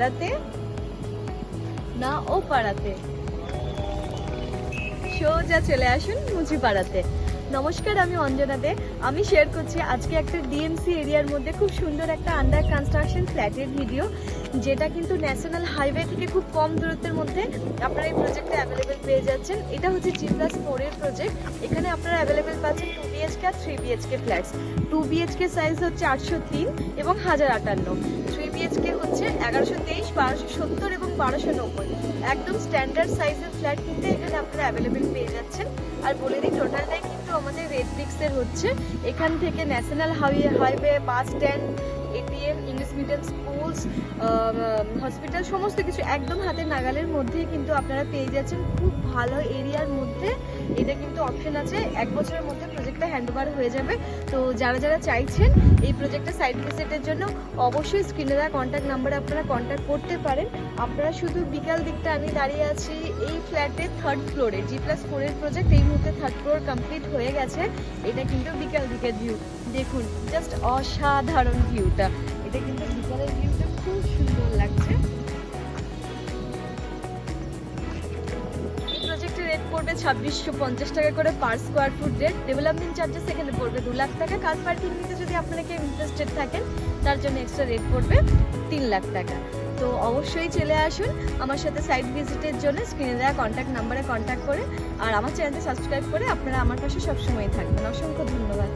পাড়াতে? না, ও পাড়াতে। সোজা চলে আসুন মুচি পাড়াতে। নমস্কার, আমি অঞ্জনা দে। আমি শেয়ার করছি আজকে একটা ডিএমসি এরিয়ার মধ্যে খুব সুন্দর একটা আন্ডার কনস্ট্রাকশন ফ্ল্যাটের ভিডিও যেটা কিন্তু ন্যাশনাল হাইওয়ে থেকে খুব কম দূরত্বের মধ্যে আপনারা এই প্রজেক্টে অ্যাভেলেবেল পেয়ে যাচ্ছেন। এটা হচ্ছে জি প্লাস ফোরের প্রজেক্ট এখানে আপনারা অ্যাভেলেবেল পাচ্ছেন টু বিএচকে আর three BHK flats two BHK size হচ্ছে আটশো তিন এবং হাজার আটান্ন। থ্রি বিএচকে এগারোশো তেইশ, বারোশো সত্তর এবং বারোশো নব্বই। একদম স্ট্যান্ডার্ড সাইজের ফ্ল্যাট কিন্তু এখানে আপনারা অ্যাভেলেবেল পেয়ে যাচ্ছেন। আর বলে দিই টোটালটাই কিন্তু আমাদের রেড ব্রিক্সের হচ্ছে। এখান থেকে national highway highway bus stand ATM English medium schools hospital সমস্ত কিছু একদম হাতের নাগালের মধ্যেই কিন্তু আপনারা পেয়ে যাচ্ছেন। খুব ভালো এরিয়ার মধ্যে এটা কিন্তু অপশন আছে। এক বছরের মধ্যে প্রজেক্টটা হ্যান্ডওভার হয়ে যাবে। তো যারা যারা চাইছেন এই প্রজেক্টটা সাইট ভিজিটের জন্য, অবশ্যই স্ক্রিনে দেওয়া কন্ট্যাক্ট নাম্বারে আপনারা কন্ট্যাক্ট করতে পারেন। আপনারা শুধু বিকাল দিকটা আমি দাঁড়িয়ে আছি এই ফ্ল্যাটের থার্ড ফ্লোরে জি প্লাস ফোরের প্রজেক্ট এই মুহূর্তে থার্ড ফ্লোর কমপ্লিট হয়ে গেছে। এটা কিন্তু বিকাল দিকের ভিউ দেখুন জাস্ট অসাধারণ ভিউটা এই রেট পড়বে ছাব্বিশশো পঞ্চাশ টাকা করে স্কোয়ার ফুট ডেভেলপমেন্ট চার্জেস পড়বে দু লাখ টাকা যদি ইন্টারেস্টেড থাকেন, তার জন্য এক্সট্রা রেট পড়বে তিন লাখ টাকা। তো অবশ্যই চলে আসুন আমার সাথে ভিজিটের জন্য। স্ক্রিনে দেওয়া কন্ট্যাক্ট নাম্বারে কন্ট্যাক্ট করে। আর আমার সাবস্ক্রাইব করে আপনারা আমার পাশে সবসময় থাকবেন। অসংখ্য ধন্যবাদ।